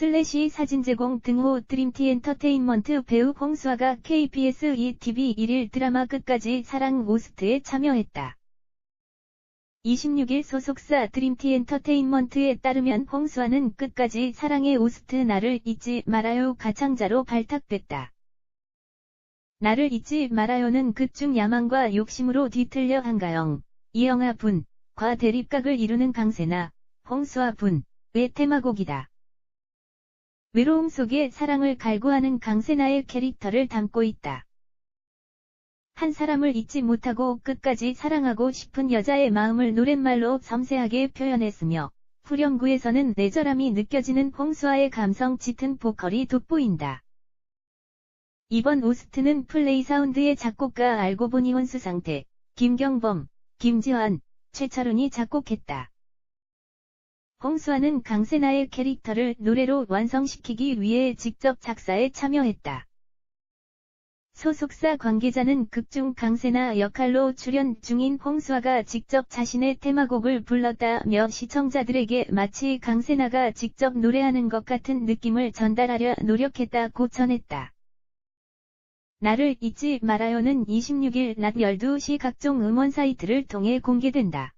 슬래시 사진 제공 등호 드림티 엔터테인먼트 배우 홍수아가 KBS ETV 1일 드라마 끝까지 사랑 오스트에 참여했다. 26일 소속사 드림티 엔터테인먼트에 따르면 홍수아는 끝까지 사랑의 오스트 나를 잊지 말아요 가창자로 발탁됐다. 나를 잊지 말아요는 극중 야망과 욕심으로 뒤틀려 한가영, 이영아 분, 과 대립각을 이루는 강세나, 홍수아 분 의 테마곡이다. 외로움 속에 사랑을 갈구하는 강세나의 캐릭터를 담고 있다. 한 사람을 잊지 못하고 끝까지 사랑하고 싶은 여자의 마음을 노랫말로 섬세하게 표현했으며 후렴구에서는 내절함이 느껴지는 홍수아의 감성 짙은 보컬이 돋보인다. 이번 오스트는 플레이 사운드의 작곡가 알고 보니 원수상태, 김경범, 김지환, 최철훈이 작곡했다. 홍수아는 강세나의 캐릭터를 노래로 완성시키기 위해 직접 작사에 참여했다. 소속사 관계자는 극중 강세나 역할로 출연 중인 홍수아가 직접 자신의 테마곡을 불렀다며 시청자들에게 마치 강세나가 직접 노래하는 것 같은 느낌을 전달하려 노력했다고 전했다. 나를 잊지 말아요는 26일 낮 12시 각종 음원 사이트를 통해 공개된다.